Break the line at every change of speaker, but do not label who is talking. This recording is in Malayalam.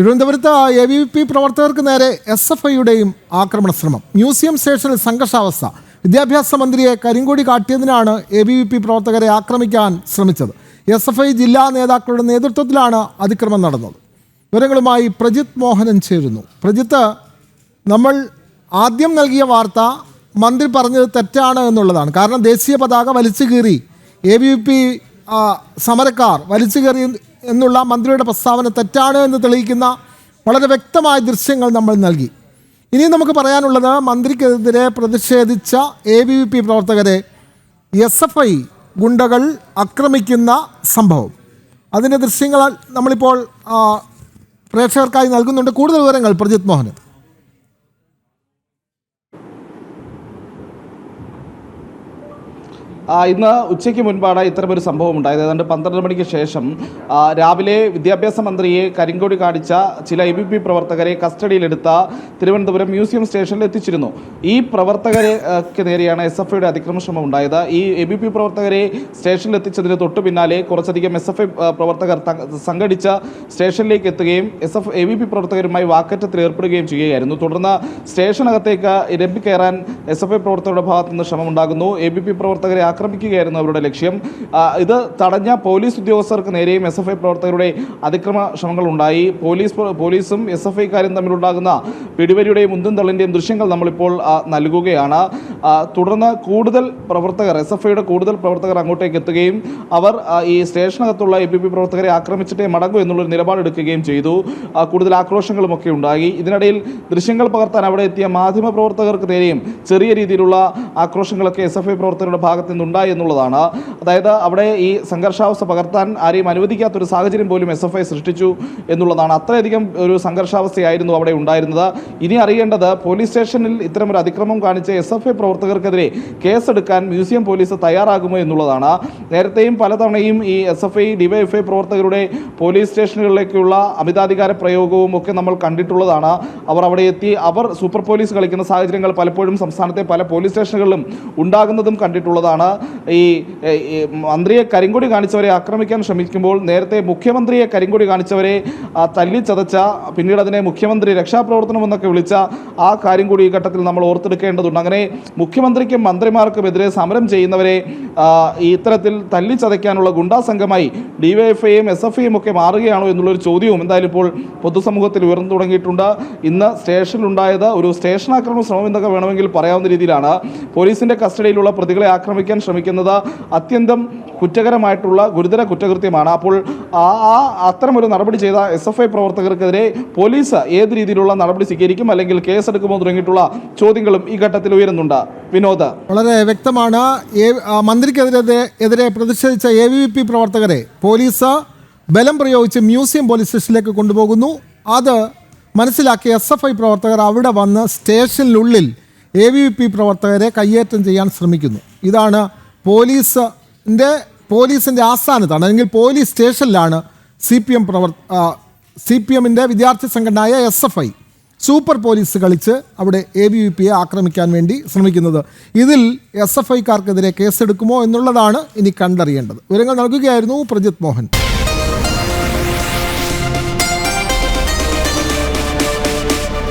തിരുവനന്തപുരത്ത് എ വി പി പ്രവർത്തകർക്ക് നേരെ എസ് എഫ് ഐയുടെയും ആക്രമണ ശ്രമം മ്യൂസിയം സ്റ്റേഷനിൽ സംഘർഷാവസ്ഥ. വിദ്യാഭ്യാസ മന്ത്രിയെ കരിങ്കൊടി കാട്ടിയതിനാണ് എ ബി വി പി പ്രവർത്തകരെ ആക്രമിക്കാൻ ശ്രമിച്ചത്. എസ് എഫ് ഐ ജില്ലാ നേതാക്കളുടെ നേതൃത്വത്തിലാണ് അതിക്രമം നടന്നത്. വിവരങ്ങളുമായി പ്രജിത് മോഹനൻ ചേരുന്നു. പ്രജിത്ത് നമ്മൾ ആദ്യം നൽകിയ വാർത്ത മന്ത്രി പറഞ്ഞത് തെറ്റാണ് എന്നുള്ളതാണ്. കാരണം ദേശീയ പതാക വലിച്ചു കീറി എ ബി വി പി സമരക്കാർ വലിച്ചു കയറി എന്നുള്ള മന്ത്രിയുടെ പ്രസ്താവന തെറ്റാണ് എന്ന് തെളിയിക്കുന്ന വളരെ വ്യക്തമായ ദൃശ്യങ്ങൾ നമ്മൾ നൽകി. ഇനി നമുക്ക് പറയാനുള്ളത് മന്ത്രിക്കെതിരെ പ്രതിഷേധിച്ച എ ബി വി പി പ്രവർത്തകരെ എസ് എഫ് ഐ ഗുണ്ടകൾ ആക്രമിക്കുന്ന സംഭവം. അതിന്റെ ദൃശ്യങ്ങൾ നമ്മളിപ്പോൾ പ്രേക്ഷകർക്കായി നൽകുന്നുണ്ട്. കൂടുതൽ വിവരങ്ങൾ പ്രജിത് മോഹൻ
ഇന്ന് ഉച്ചയ്ക്ക് മുൻപാണ് ഇത്തരമൊരു സംഭവം ഉണ്ടായത്. ഏതാണ്ട് പന്ത്രണ്ട് മണിക്ക് ശേഷം രാവിലെ വിദ്യാഭ്യാസ മന്ത്രിയെ കരിങ്കൊടി കാണിച്ച ചില എ ബി പി പ്രവർത്തകരെ കസ്റ്റഡിയിലെടുത്ത തിരുവനന്തപുരം മ്യൂസിയം സ്റ്റേഷനിൽ എത്തിച്ചിരുന്നു. ഈ പ്രവർത്തകർക്ക് നേരെയാണ് എസ് എഫ് ഐയുടെ അതിക്രമ ശ്രമം ഉണ്ടായത്. ഈ എ ബി പി പ്രവർത്തകരെ സ്റ്റേഷനിൽ എത്തിച്ചതിന് തൊട്ടു പിന്നാലെ കുറച്ചധികം എസ് എഫ് ഐ പ്രവർത്തകർ സംഘടിച്ച സ്റ്റേഷനിലേക്ക് എത്തുകയും S F A B P പ്രവർത്തകരുമായി വാക്കറ്റത്തിൽ ഏർപ്പെടുകയും ചെയ്യുകയായിരുന്നു. തുടർന്ന് സ്റ്റേഷനകത്തേക്ക് ഇരമ്പിക്കയറാൻ കയറാൻ എസ് എഫ് ഐ പ്രവർത്തകരുടെ ഭാഗത്തുനിന്ന് ശ്രമമുണ്ടാകുന്നു. എ ബി പി പ്രവർത്തകരെ ആക്രമിക്കുകയായിരുന്നു അവരുടെ ലക്ഷ്യം. ഇത് തടഞ്ഞ പോലീസ് ഉദ്യോഗസ്ഥർക്ക് നേരെയും എസ് എഫ് ഐ പ്രവർത്തകരുടെ അതിക്രമ ശ്രമങ്ങൾ ഉണ്ടായി. പോലീസ് പോലീസും എസ് എഫ് ഐക്കാരും തമ്മിലുണ്ടാകുന്ന പിടിവലിയുടെയും ഉന്തും തള്ളിന്റെയും ദൃശ്യങ്ങൾ നമ്മളിപ്പോൾ നൽകുകയാണ്. തുടർന്ന് കൂടുതൽ പ്രവർത്തകർ എസ് എഫ് ഐയുടെ കൂടുതൽ പ്രവർത്തകർ അങ്ങോട്ടേക്ക് എത്തുകയും അവർ ഈ സ്റ്റേഷനകത്തുള്ള എ പി പി പ്രവർത്തകരെ ആക്രമിച്ചിട്ടേ മടങ്ങൂ എന്നുള്ളൊരു നിലപാടെടുക്കുകയും ചെയ്തു. കൂടുതൽ ആക്രോശങ്ങളുമൊക്കെ ഉണ്ടായി. ഇതിനിടയിൽ ദൃശ്യങ്ങൾ പകർത്താൻ അവിടെ എത്തിയ മാധ്യമ പ്രവർത്തകർക്ക് നേരെയും ചെറിയ രീതിയിലുള്ള ആക്രോശങ്ങളൊക്കെ എസ് എഫ് ഐ പ്രവർത്തകരുടെ ഭാഗത്ത് നിന്നുണ്ടായി എന്നുള്ളതാണ്. അതായത് അവിടെ ഈ സംഘർഷാവസ്ഥ പകർത്താൻ ആരെയും അനുവദിക്കാത്തൊരു സാഹചര്യം പോലും എസ് എഫ് ഐ സൃഷ്ടിച്ചു എന്നുള്ളതാണ്. അത്രയധികം ഒരു സംഘർഷാവസ്ഥയായിരുന്നു അവിടെ ഉണ്ടായിരുന്നത്. ഇനി അറിയേണ്ടത് പോലീസ് സ്റ്റേഷനിൽ ഇത്തരമൊരു അതിക്രമം കാണിച്ച എസ് എഫ് ഐ പ്രവർത്തകർക്കെതിരെ കേസെടുക്കാൻ മ്യൂസിയം പോലീസ് തയ്യാറാകുമോ എന്നുള്ളതാണ്. നേരത്തെയും പലതവണയും ഈ എസ് എഫ് ഐ ഡിവൈഎഫ്ഐ പ്രവർത്തകരുടെ പോലീസ് സ്റ്റേഷനുകളിലേക്കുള്ള അമിതാധികാര പ്രയോഗവും ഒക്കെ നമ്മൾ കണ്ടിട്ടുള്ളതാണ്. അവർ അവിടെ എത്തി അവർ സൂപ്പർ പോലീസ് കളിക്കുന്ന സാഹചര്യങ്ങൾ പലപ്പോഴും സംസ്ഥാനത്തെ പല പോലീസ് സ്റ്റേഷനുകളിലും ഉണ്ടാകുന്നതും കണ്ടിട്ടുള്ളതാണ്. ഈ മന്ത്രിയെ കരിങ്കൊടി കാണിച്ചവരെ ആക്രമിക്കാൻ ശ്രമിക്കുമ്പോൾ നേരത്തെ മുഖ്യമന്ത്രിയെ കരിങ്കൊടി കാണിച്ചവരെ തല്ലി തല്ലിച്ചതച്ച പിന്നീട് അതിനെ മുഖ്യമന്ത്രി രക്ഷാപ്രവർത്തനം എന്നൊക്കെ വിളിച്ച ആ കാര്യം കൂടി ഈ ഘട്ടത്തിൽ നമ്മൾ ഓർത്തെടുക്കേണ്ടതുണ്ട്. അങ്ങനെ മുഖ്യമന്ത്രിക്കും മന്ത്രിമാർക്കും മന്ത്രിമാർക്കുമെതിരെ സമരം ചെയ്യുന്നവരെ ഇത്തരത്തിൽ തല്ലിച്ചതയ്ക്കാനുള്ള ഗുണ്ടാ സംഘമായി ഡിവൈഎഫ്ഐയും എസ് എഫ് ഐയും ഒക്കെ മാറുകയാണോ എന്നുള്ളൊരു ചോദ്യവും എന്തായാലും ഇപ്പോൾ പൊതുസമൂഹത്തിൽ ഉയർന്നു തുടങ്ങിയിട്ടുണ്ട്. ഇന്ന് സ്റ്റേഷനിലുണ്ടായത് ഒരു സ്റ്റേഷൻ ആക്രമണ ശ്രമം എന്നൊക്കെ വേണമെങ്കിൽ പറയാവുന്ന രീതിയിലാണ്. പോലീസിന്റെ കസ്റ്റഡിയിലുള്ള പ്രതികളെ ആക്രമിക്കാൻ ശ്രമിക്കുന്നത് അത്യന്തം കുറ്റകരമായിട്ടുള്ള ഗുരുതര കുറ്റകൃത്യമാണ്. അപ്പോൾ ആ അത്തരമൊരു നടപടി ചെയ്ത എസ് എഫ് ഐ പ്രവർത്തകർക്കെതിരെ പോലീസ് ഏത് രീതിയിലുള്ള നടപടി സ്വീകരിക്കും? അല്ലെങ്കിൽ കേസെടുക്കുമോ തുടങ്ങിയിട്ടുള്ള ചോദ്യങ്ങളും ഈ ഘട്ടത്തിൽ ഉയരുന്നുണ്ട്. വിനോദ്.
വളരെ വ്യക്തമാണ്. മന്ത്രിക്കെതിരെ എതിരെ പ്രതിഷേധിച്ച എ വി പി പ്രവർത്തകരെ പോലീസ് ബലം പ്രയോഗിച്ച് മ്യൂസിയം പോലീസ് സ്റ്റേഷനിലേക്ക് കൊണ്ടുപോകുന്നു. അത് മനസ്സിലാക്കിയ എസ് എഫ് ഐ പ്രവർത്തകർ അവിടെ വന്ന് സ്റ്റേഷനിലുള്ളിൽ എ വി പി പ്രവർത്തകരെ കയ്യേറ്റം ചെയ്യാൻ ശ്രമിക്കുന്നു. ഇതാണ് പോലീസിന്റെ പോലീസിന്റെ ആസ്ഥാനത്താണ്. അല്ലെങ്കിൽ പോലീസ് സ്റ്റേഷനിലാണ് സി പി എം പ്രവർ സി പി എമ്മിന്റെ വിദ്യാർത്ഥി സംഘടനയായ S F I super police കളിച്ച് അവിടെ എ ബി വി പിയെ ആക്രമിക്കാൻ വേണ്ടി ശ്രമിക്കുന്നത്. ഇതിൽ എസ് എഫ് ഐക്കാർക്കെതിരെ കേസെടുക്കുമോ എന്നുള്ളതാണ് ഇനി കണ്ടറിയേണ്ടത്. വിവരങ്ങൾ നൽകുകയായിരുന്നു പ്രജിത് മോഹൻ.